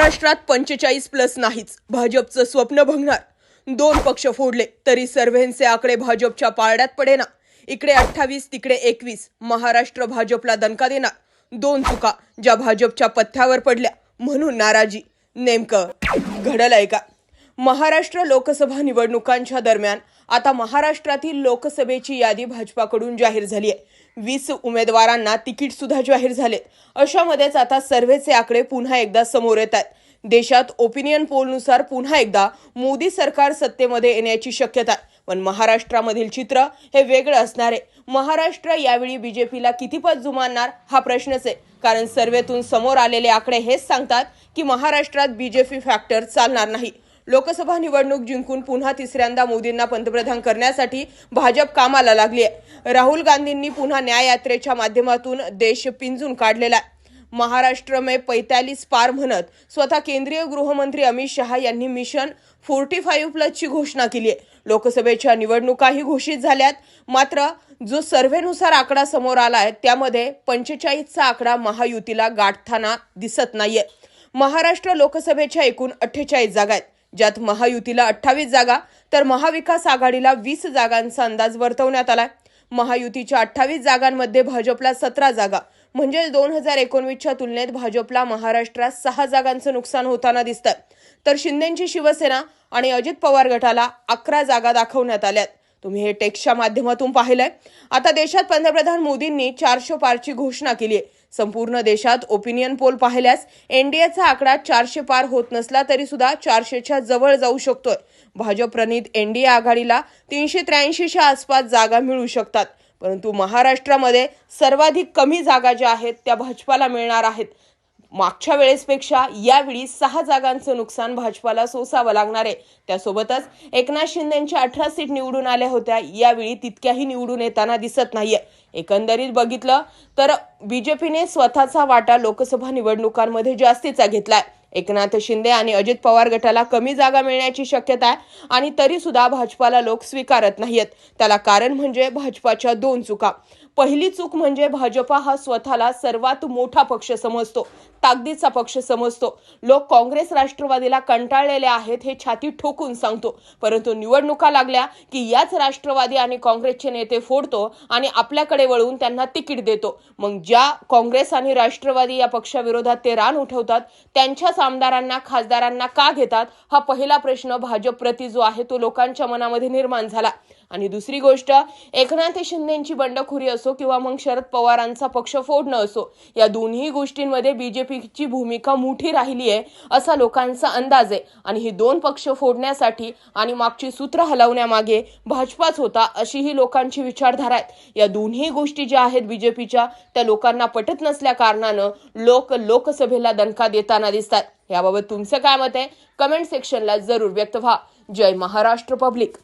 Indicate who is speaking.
Speaker 1: महाराष्ट्रात पंचेचाळीस प्लस नाहीच. भाजपचं स्वप्न भंगणार दोन पक्ष फोडले तरी सर्व्हेंचे आकडे भाजपच्या पारड्यात पडेना. इकडे अठ्ठावीस तिकडे एकवीस. महाराष्ट्र भाजपला दणका देणार. दोन चुका ज्या भाजपच्या पथ्यावर पडल्या. म्हणून नाराजी. नेमकं घडलंय का? महाराष्ट्र लोकसभा निवडणुकांच्या दरम्यान आता महाराष्ट्रातील लोकसभेची यादी भाजपाकडून जाहीर झाली आहे. वीस उमेदवारांना तिकीट सुद्धा जाहीर झालेत. अशामध्येच आता सर्व्हेचे आकडे पुन्हा एकदा समोर येत आहेत. देशात ओपिनियन पोलनुसार पुन्हा एकदा मोदी सरकार सत्तेमध्ये येण्याची शक्यता आहे. पण महाराष्ट्रामधील चित्र हे वेगळं असणार आहे. महाराष्ट्र यावेळी बीजेपीला कितीपत जुमानणार हा प्रश्नच आहे. कारण सर्वेतून समोर आलेले आकडे हेच सांगतात की महाराष्ट्रात बीजेपी फॅक्टर चालणार नाही. लोकसभा निवडणूक जिंकून पुन्हा तिसऱ्यांदा मोदींना पंतप्रधान करण्यासाठी भाजप कामाला लागली आहे. राहुल गांधींनी पुन्हा न्याय यात्रेच्या माध्यमातून देश पिंजून काढलेला आहे. महाराष्ट्र में पैतालीस पार म्हणत स्वतः केंद्रीय गृहमंत्री अमित शहा यांनी मिशन फोर्टी फाईव्ह प्लसची घोषणा केली आहे. लोकसभेच्या निवडणुकाही घोषित झाल्यात. मात्र जो सर्व्हेनुसार आकडा समोर आला आहे त्यामध्ये पंचेचाळीसचा आकडा महायुतीला गाठताना दिसत नाहीये. महाराष्ट्र लोकसभेच्या एकूण अठ्ठेचाळीस जागा आहेत. ज्यात महायुतीला अठ्ठावीस जागा तर महाविकास आघाडीला वीस जागांचा अंदाज वर्तवण्यात आलाय. महायुतीच्या अठ्ठावीस जागांमध्ये भाजपला सतरा जागा. म्हणजे दोन हजार एकोणवीसच्या तुलनेत भाजपला महाराष्ट्रात सहा जागांचं नुकसान होताना दिसतं तर शिंदेची शिवसेना आणि अजित पवार गटाला अकरा जागा दाखवण्यात आल्यात. तुम्ही हे टेक्सच्या माध्यमातून पाहिलंय. आता देशात पंतप्रधान मोदींनी चारशे पारची घोषणा केली आहे संपूर्ण देशात ओपिनियन पोल पाहिल्यास एनडीएचा आकडा चारशे पार होत नसला तरी सुद्धा चारशेच्या जवळ जाऊ शकतोय. भाजप प्रणित एनडीए आघाडीला तीनशे त्र्याऐंशीच्या आसपास जागा मिळू शकतात. परंतु महाराष्ट्रामध्ये सर्वाधिक कमी जागा ज्या आहेत त्या भाजपाला मिळणार आहेत. मागच्या वेळेसपेक्षा यावेळी सहा जागांचं नुकसान भाजपाला सोसावं लागणार आहे. त्यासोबतच एकनाथ शिंदेच्या अठरा सीट निवडून आल्या होत्या. यावेळी तितक्याही निवडून येताना दिसत नाहीये. एकंदरीत बघितलं तर बीजेपीने स्वतःचा वाटा लोकसभा निवडणुकांमध्ये जास्तीचा घेतलाय. एकनाथ शिंदे आणि अजित पवार गटाला कमी जागा मिळण्याची शक्यता आहे आणि तरी सुद्धा भाजपाला लोक स्वीकारत नाहीयेत. त्याला कारण म्हणजे भाजपाच्या दोन चुका. पहिली चूक म्हणजे भाजपा हा स्वतःला सर्वात मोठा पक्ष समजतो ताकदीचा पक्ष समजतो. लोक काँग्रेस राष्ट्रवादीला कंटाळलेले आहेत हे छाती ठोकून सांगतो. परंतु निवडणुका लागल्या की याच राष्ट्रवादी आणि काँग्रेसचे नेते फोडतो आणि आपल्याकडे वळवून त्यांना तिकीट देतो. मग ज्या काँग्रेस आणि राष्ट्रवादी या पक्षाविरोधात ते रान उठवतात त्यांच्याच आमदारांना खासदारांना का घेतात? हा पहिला प्रश्न भाजप प्रति जो आहे तो लोकांच्या मनामध्ये निर्माण झाला. आणि दुसरी गोष्ट एकनाथ शिंदेची बंडखोरी असो किंवा मग शरद पवारांचा पक्ष फोडणं असो या दोन्ही गोष्टींमध्ये बीजेपीची भूमिका मोठी राहिली आहे असा लोकांचा अंदाज आहे. आणि ही दोन पक्ष फोडण्यासाठी आणि मागची सूत्र हलवण्यामागे भाजपाच होता अशी ही लोकांची विचारधारा आहे. या दोन्ही गोष्टी ज्या आहेत बीजेपीच्या त्या लोकांना पटत नसल्या कारणानं लोक लोकसभेला दणका देताना दिसतात. याबाबत तुमचं काय मत आहे? कमेंट सेक्शनला जरूर व्यक्त व्हा. जय महाराष्ट्र पब्लिक.